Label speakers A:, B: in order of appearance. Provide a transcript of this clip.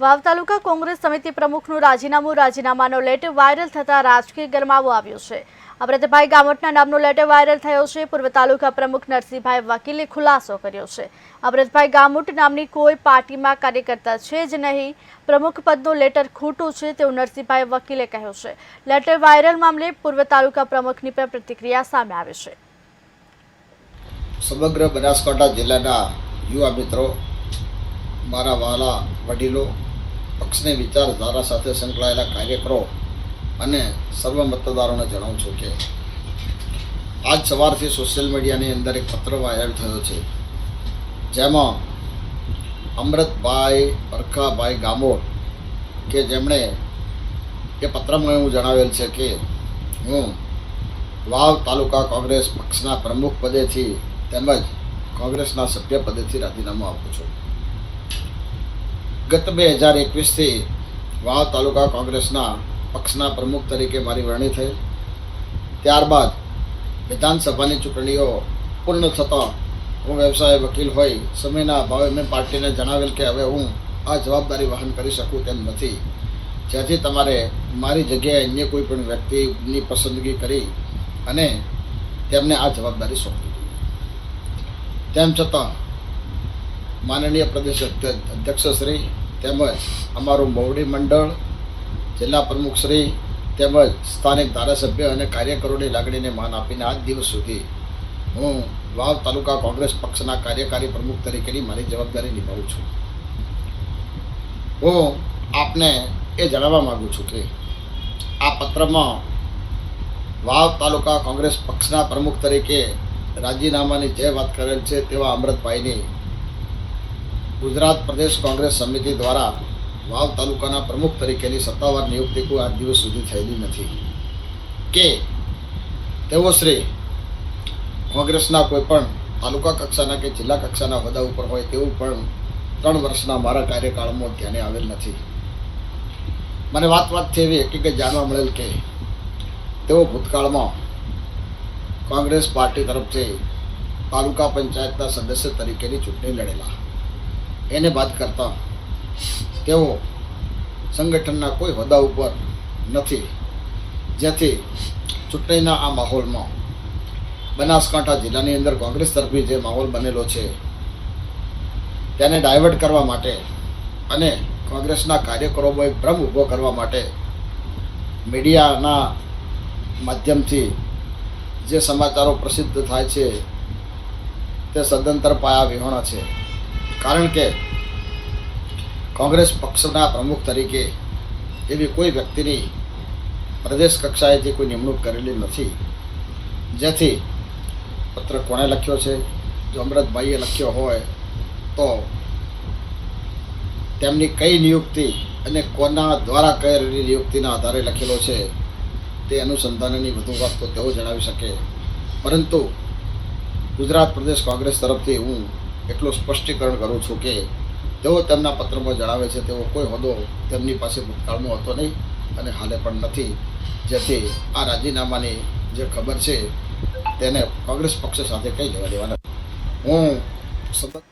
A: વાવ તાલુકા કોંગ્રેસ સમિતિ પ્રમુખનું રાજીનામું, રાજીનામાનો letter viral થતા રાજકીય ગરમાવો આવ્યો છે. અમૃતભાઈ ગામટના નામનો લેટર વાયરલ થયો છે. પૂર્વ તાલુકા પ્રમુખ નરસિંહભાઈ વકીલે ખુલાસો કર્યો છે. અમૃતભાઈ ગામુટ નામની કોઈ પાર્ટીમાં કાર્યકર્તા છે જ નહીં. પ્રમુખ પદનું લેટર ખોટું છે તેવું નરસિંહભાઈ વકીલે કહ્યું છે. લેટર વાયરલ મામલે પૂર્વ તાલુકા પ્રમુખની પણ પ્રતિક્રિયા સામે આવી છે.
B: સમગ્ર બનાસકાંઠા જિલ્લાના યુવા મિત્રો, મારા વાલા, વડીલો પક્ષની વિચારધારા સાથે સંકળાયેલા કાર્યકરો અને સર્વ મતદારોને જણાવું છું કે આજ સવારથી સોશિયલ મીડિયાની અંદર એક પત્ર વાયરલ થયો છે. જેમાં અમૃતભાઈ અરખાભાઈ ગામોડ કે જેમણે એ પત્રમાં એવું જણાવેલ છે કે હું વાવ તાલુકા કોંગ્રેસ પક્ષના પ્રમુખ પદેથી તેમજ કોંગ્રેસના સભ્ય પદેથી રાજીનામું આપું છું. ગત બે હજાર એકવીસથી વાવ તાલુકા કોંગ્રેસના પક્ષના પ્રમુખ તરીકે મારી વરણી થઈ ત્યારબાદ વિધાનસભાની ચૂંટણીઓ પૂર્ણ થતાં હું વ્યવસાય વકીલ હોય, સમયના અભાવે મેં પાર્ટીને જણાવેલ કે હવે હું આ જવાબદારી વહન કરી શકું તેમ નથી. જેથી તમારે મારી જગ્યાએ અન્ય કોઈ પણ વ્યક્તિની પસંદગી કરી અને તેમને આ જવાબદારી સોંપી તેમ છતાં, માનનીય પ્રદેશ અધ્યક્ષ અધ્યક્ષશ્રી તેમજ અમારું મોવડી મંડળ, જિલ્લા પ્રમુખશ્રી તેમજ સ્થાનિક ધારાસભ્ય અને કાર્યકરોની લાગણીને માન આપીને આજ દિવસ સુધી હું વાવ તાલુકા કોંગ્રેસ પક્ષના કાર્યકારી પ્રમુખ તરીકેની મારી જવાબદારી નિભાવું છું. હું આપને એ જણાવવા માગું છું કે આ પત્રમાં વાવ તાલુકા કોંગ્રેસ પક્ષના પ્રમુખ તરીકે રાજીનામાની જે વાત કરેલ છે તેવા અમૃતભાઈની ગુજરાત પ્રદેશ કોંગ્રેસ સમિતિ દ્વારા વાવ તાલુકાના પ્રમુખ તરીકેની સત્તાવાર નિયુક્તિ કોઈ આજ દિવસ સુધી થયેલી નથી. કે તેઓ શ્રી કોંગ્રેસના કોઈ પણ તાલુકા કક્ષાના કે જિલ્લા કક્ષાના હોદ્દા ઉપર હોય તેવું પણ ત્રણ વર્ષના મારા કાર્યકાળમાં ધ્યાને આવેલ નથી. મને વાત વાતથી એવી હકીકત જાણવા મળેલ કે તેઓ ભૂતકાળમાં કોંગ્રેસ પાર્ટી તરફથી તાલુકા પંચાયતના સદસ્ય તરીકેની ચૂંટણી લડેલા. એને બાદ કરતાં તેઓ સંગઠનના કોઈ હોદ્દા ઉપર નથી. જેથી ચૂંટણીના આ માહોલમાં બનાસકાંઠા જિલ્લાની અંદર કોંગ્રેસ તરફી જે માહોલ બનેલો છે, તેને ડાયવર્ટ કરવા માટે અને કોંગ્રેસના કાર્યકરોમાં એક ભ્રમ ઊભો કરવા માટે મીડિયાના માધ્યમથી જે સમાચારો પ્રસિદ્ધ થાય છે, તે સદંતર પાયા વિહોણા છે. કારણ કે કોંગ્રેસ પક્ષના પ્રમુખ તરીકે એવી કોઈ વ્યક્તિની પ્રદેશ કક્ષાએથી કોઈ નિમણૂક કરેલી નથી. જેથી પત્ર કોણે લખ્યો છે? જો અમૃતભાઈએ લખ્યો હોય, તો તેમની કઈ નિયુક્તિ અને કોના દ્વારા કરેલી નિયુક્તિના આધારે લખેલો છે તે અનુસંધાનની વધુ વાત તો તેઓ જણાવી શકે. પરંતુ ગુજરાત પ્રદેશ કોંગ્રેસ તરફથી હું એટલું સ્પષ્ટીકરણ કરું છું કે તેઓ તેમના પત્રમાં જણાવે છે તેવો કોઈ હોદ્દો તેમની પાસે ભૂતકાળમાં હતો નહીં અને હાલે પણ નથી. જેથી આ રાજીનામાની જે ખબર છે, તેને કોંગ્રેસ પક્ષ સાથે કંઈ લેવા દેવા નથી. હું સતત